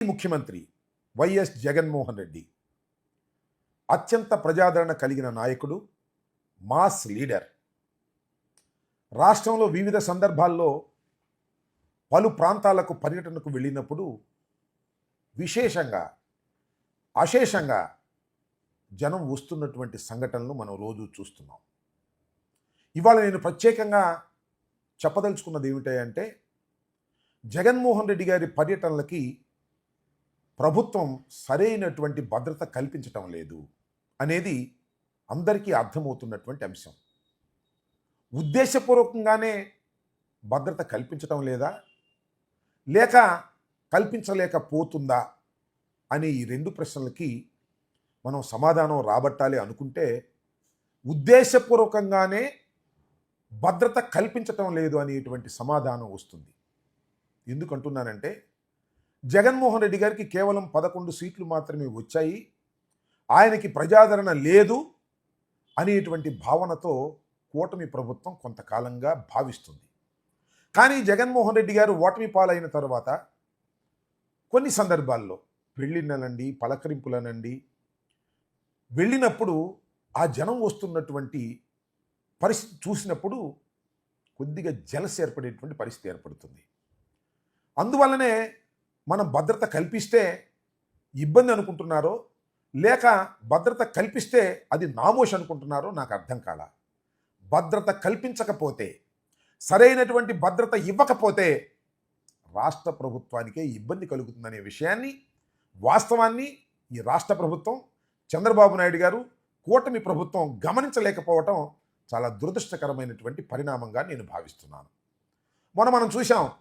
ముఖ్యమంత్రి వైఎస్ జగన్మోహన్ రెడ్డి అత్యంత ప్రజాదరణ కలిగిన నాయకుడు మాస్ లీడర్. రాష్ట్రంలో వివిధ సందర్భాల్లో పలు ప్రాంతాలకు పర్యటనకు వెళ్ళినప్పుడు విశేషంగా అశేషంగా జనం వస్తున్నటువంటి సంఘటనలు మనం రోజు చూస్తున్నాం. ఇవాళ నేను ప్రత్యేకంగా చెప్పదలుచుకున్నది ఏమిటంటే జగన్మోహన్ రెడ్డి గారి పర్యటనలకి ప్రభుత్వం సరైనటువంటి భద్రత కల్పించటం లేదు అనేది అందరికీ అర్థమవుతున్నటువంటి అంశం. ఉద్దేశపూర్వకంగానే భద్రత కల్పించటం లేదా? లేక కల్పించలేకపోతుందా? అనే ఈ రెండు ప్రశ్నలకి మనం సమాధానం రాబట్టాలి అనుకుంటే ఉద్దేశపూర్వకంగానే భద్రత కల్పించటం లేదు అనేటువంటి సమాధానం వస్తుంది. ఎందుకంటున్నానంటే జగన్మోహన్ రెడ్డి గారికి కేవలం పదకొండు సీట్లు మాత్రమే వచ్చాయి. ఆయనకి ప్రజాదరణ లేదు అనేటువంటి భావనతో కూటమి ప్రభుత్వం కొంతకాలంగా భావిస్తుంది. కానీ జగన్మోహన్ రెడ్డి గారు ఓటమి పాలైన తర్వాత కొన్ని సందర్భాల్లో పెళ్ళిననండి పలకరింపులనండి వెళ్ళినప్పుడు ఆ జనం వస్తున్నటువంటి పరిస్థితి చూసినప్పుడు కొద్దిగా జలస్ ఏర్పడేటువంటి పరిస్థితి ఏర్పడుతుంది. అందువల్లనే మనం భద్రత కల్పిస్తే ఇబ్బంది అనుకుంటున్నారో లేక భద్రత కల్పిస్తే అది నామోష్ అనుకుంటున్నారో నాకు అర్థం కాల. భద్రత కల్పించకపోతే సరైనటువంటి భద్రత ఇవ్వకపోతే రాష్ట్ర ప్రభుత్వానికే ఇబ్బంది కలుగుతుందనే విషయాన్ని వాస్తవాన్ని ఈ రాష్ట్ర ప్రభుత్వం చంద్రబాబు నాయుడు గారు కూటమి ప్రభుత్వం గమనించలేకపోవటం చాలా దురదృష్టకరమైనటువంటి పరిణామంగా నేను భావిస్తున్నాను. మొన్న మనం చూసాం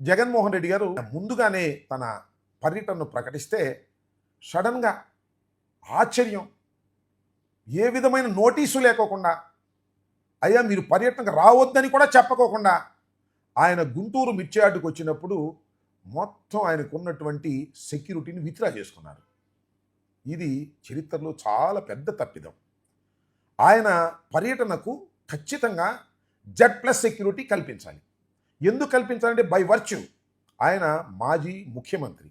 జగన్మోహన్ రెడ్డి గారు ముందుగానే తన పర్యటనను ప్రకటిస్తే సడన్గా ఆశ్చర్యం. ఏ విధమైన నోటీసు లేకోకుండా అయ్యా మీరు పర్యటనకు రావద్దని కూడా చెప్పకోకుండా ఆయన గుంటూరు మిర్చియాడ్డుకు వచ్చినప్పుడు మొత్తం ఆయనకు ఉన్నటువంటి సెక్యూరిటీని విత్డ్రా చేసుకున్నారు. ఇది చరిత్రలో చాలా పెద్ద తప్పిదం. ఆయన పర్యటనకు ఖచ్చితంగా జెడ్ ప్లస్ సెక్యూరిటీ కల్పించాలి. ఎందుకు కల్పించాలంటే బై వర్చ్యూ ఆయన మాజీ ముఖ్యమంత్రి.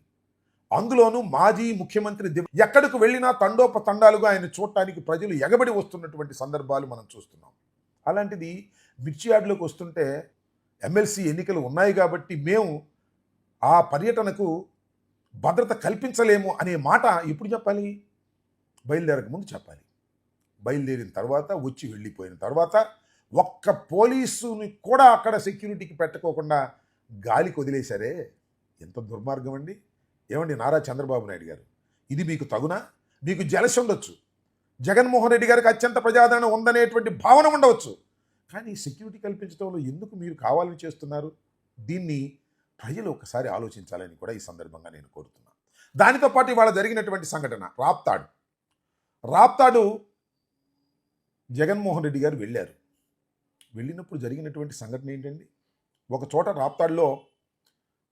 అందులోనూ మాజీ ముఖ్యమంత్రి ఎక్కడికి వెళ్ళినా తండోప తండాలుగా ఆయన చూడటానికి ప్రజలు ఎగబడి వస్తున్నటువంటి సందర్భాలు మనం చూస్తున్నాం. అలాంటిది మిర్చి యార్డులోకి వస్తుంటే ఎమ్మెల్సీ ఎన్నికలు ఉన్నాయి కాబట్టి మేము ఆ పర్యటనకు భద్రత కల్పించలేము అనే మాట ఎప్పుడు చెప్పాలి? బయలుదేరక ముందు చెప్పాలి. బయలుదేరిన తర్వాత వచ్చి వెళ్ళిపోయిన తర్వాత ఒక్క పోలీసుని కూడా అక్కడ సెక్యూరిటీకి పెట్టుకోకుండా గాలికి వదిలేశారే? ఎంత దుర్మార్గం అండి. ఏమండి నారా చంద్రబాబు నాయుడు గారు? ఇది మీకు తగునా? మీకు జలసి ఉండొచ్చు. జగన్మోహన్ రెడ్డి గారికి అత్యంత ప్రజాదరణ ఉందనేటువంటి భావన ఉండవచ్చు. కానీ సెక్యూరిటీ కల్పించడంలో ఎందుకు మీరు కావాలని చేస్తున్నారు? దీన్ని ప్రజలు ఒకసారి ఆలోచించాలని కూడా ఈ సందర్భంగా నేను కోరుతున్నాను దానితో పాటు ఇవాళ జరిగినటువంటి సంఘటన రాప్తాడు. రాప్తాడు జగన్మోహన్ రెడ్డి గారు వెళ్ళారు. వెళ్ళినప్పుడు జరిగినటువంటి సంఘటన ఏంటండి? ఒక చోట రాప్తాడులో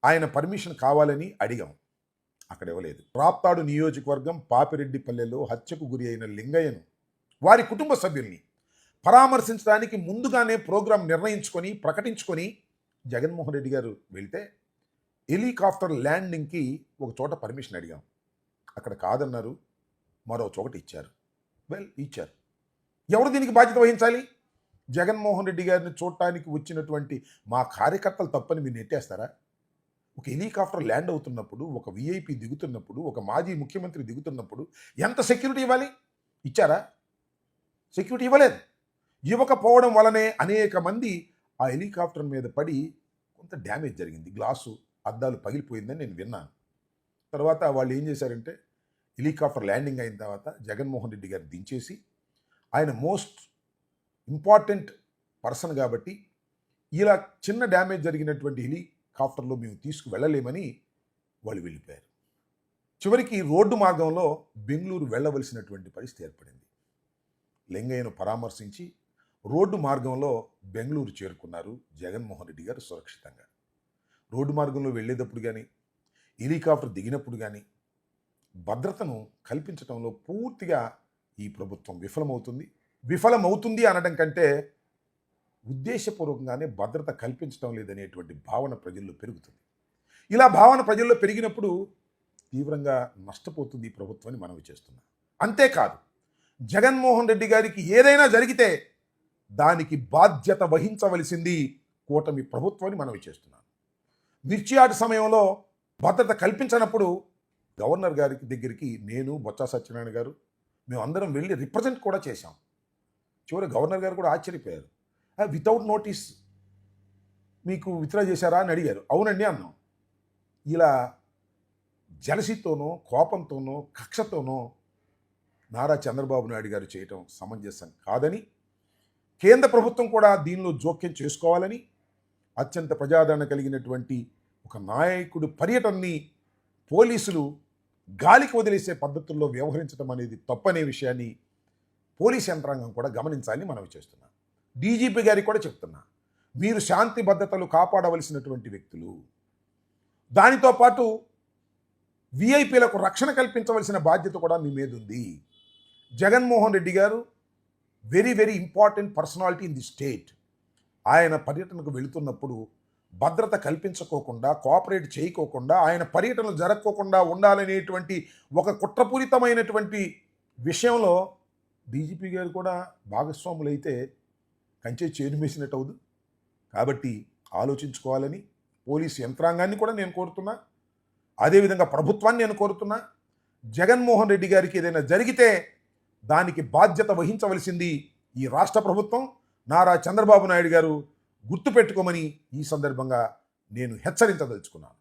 ఆయన పర్మిషన్ కావాలని అడిగాం. అక్కడ ఇవ్వలేదు. రాప్తాడు నియోజకవర్గం పాపిరెడ్డిపల్లెలో హత్యకు గురి అయిన లింగయ్యను వారి కుటుంబ సభ్యుల్ని పరామర్శించడానికి ముందుగానే ప్రోగ్రాం నిర్ణయించుకొని ప్రకటించుకొని జగన్మోహన్ రెడ్డి గారు వెళ్తే హెలికాప్టర్ ల్యాండింగ్కి ఒక చోట పర్మిషన్ అడిగాం. అక్కడ కాదన్నారు మరో చోట ఇచ్చారు. వెల్ ఇచ్చారు. ఎవరు దీనికి బాధ్యత వహించాలి? జగన్మోహన్ రెడ్డి గారిని చూడటానికి వచ్చినటువంటి మా కార్యకర్తలు తప్పని మీరు నెట్టేస్తారా? ఒక హెలికాప్టర్ ల్యాండ్ అవుతున్నప్పుడు ఒక విఐపి దిగుతున్నప్పుడు ఒక మాజీ ముఖ్యమంత్రి దిగుతున్నప్పుడు ఎంత సెక్యూరిటీ ఇవ్వాలి? ఇచ్చారా? సెక్యూరిటీ ఇవ్వలేదు. ఇవ్వకపోవడం వలనే అనేక మంది ఆ హెలికాప్టర్ మీద పడి కొంత డ్యామేజ్ జరిగింది. గ్లాసు అద్దాలు పగిలిపోయిందని నేను విన్నాను. తర్వాత వాళ్ళు ఏం చేశారంటే హెలికాప్టర్ ల్యాండింగ్ అయిన తర్వాత జగన్మోహన్ రెడ్డి గారిని దించేసి ఆయన మోస్ట్ ఇంపార్టెంట్ పర్సన్ కాబట్టి ఇలా చిన్న డ్యామేజ్ జరిగినటువంటి హెలికాప్టర్లో మేము తీసుకువెళ్ళలేమని వాళ్ళు వెళ్ళిపోయారు. చివరికి రోడ్డు మార్గంలో బెంగళూరు వెళ్ళవలసినటువంటి పరిస్థితి ఏర్పడింది. లింగయ్యను పరామర్శించి రోడ్డు మార్గంలో బెంగళూరు చేరుకున్నారు జగన్మోహన్ రెడ్డి గారు సురక్షితంగా. రోడ్డు మార్గంలో వెళ్ళేటప్పుడు కానీ హెలికాప్టర్ దిగినప్పుడు కానీ భద్రతను కల్పించడంలో పూర్తిగా ఈ ప్రభుత్వం విఫలమవుతుంది. విఫలమవుతుంది అనడం కంటే ఉద్దేశపూర్వకంగానే భద్రత కల్పించడం లేదనేటువంటి భావన ప్రజల్లో పెరుగుతుంది. ఇలా భావన ప్రజల్లో పెరిగినప్పుడు తీవ్రంగా నష్టపోతుంది ఈ ప్రభుత్వాన్ని మనవి చేస్తున్నాం. అంతేకాదు జగన్మోహన్ రెడ్డి గారికి ఏదైనా జరిగితే దానికి బాధ్యత వహించవలసింది కూటమి ప్రభుత్వాన్ని మనవి చేస్తున్నాను మిర్చి ఆట సమయంలో భద్రత కల్పించనప్పుడు గవర్నర్ గారికి దగ్గరికి నేను బొత్స సత్యనారాయణ గారు మేము అందరం వెళ్ళి రిప్రజెంట్ కూడా చేశాం. చివరి గవర్నర్ గారు కూడా ఆశ్చర్యపోయారు. వితౌట్ నోటీస్ మీకు విత్డ్రా చేశారా? అని అడిగారు. అవునండి అన్నాం. ఇలా జలసితోనో కోపంతోనో కక్షతోనో నారా చంద్రబాబు నాయుడు గారు చేయటం సమంజసం కాదని కేంద్ర ప్రభుత్వం కూడా దీనిలో జోక్యం చేసుకోవాలని అత్యంత ప్రజాదరణ కలిగినటువంటి ఒక నాయకుడు పర్యటనని పోలీసులు గాలికి వదిలేసే పద్ధతుల్లో వ్యవహరించడం అనేది తప్పనే విషయాన్ని పోలీస్ యంత్రాంగం కూడా గమనించాలని మనవి చేస్తున్నా. డీజీపీ గారికి కూడా చెప్తున్నా. మీరు శాంతి భద్రతలు కాపాడవలసినటువంటి వ్యక్తులు. దానితో పాటు విఐపీలకు రక్షణ కల్పించవలసిన బాధ్యత కూడా మీ మీద ఉంది. జగన్మోహన్ రెడ్డి గారు very very important personality in the state. ఆయన పర్యటనకు వెళుతున్నప్పుడు భద్రత కల్పించుకోకుండా కోఆపరేట్ చేయకోకుండా ఆయన పర్యటనలు జరగకోకుండా ఉండాలనేటువంటి ఒక కుట్రపూరితమైనటువంటి విషయంలో డీజీపీ గారు కూడా భాగస్వాములైతే కంచె చేను వేసినట్టు అవుదు. కాబట్టి ఆలోచించుకోవాలని పోలీసు యంత్రాంగాన్ని కూడా నేను కోరుతున్నా. అదేవిధంగా ప్రభుత్వాన్ని నేను కోరుతున్నా. జగన్మోహన్ రెడ్డి గారికి ఏదైనా జరిగితే దానికి బాధ్యత వహించవలసింది ఈ రాష్ట్ర ప్రభుత్వం. నారా చంద్రబాబు నాయుడు గారు గుర్తుపెట్టుకోమని ఈ సందర్భంగా నేను హెచ్చరించదలుచుకున్నాను.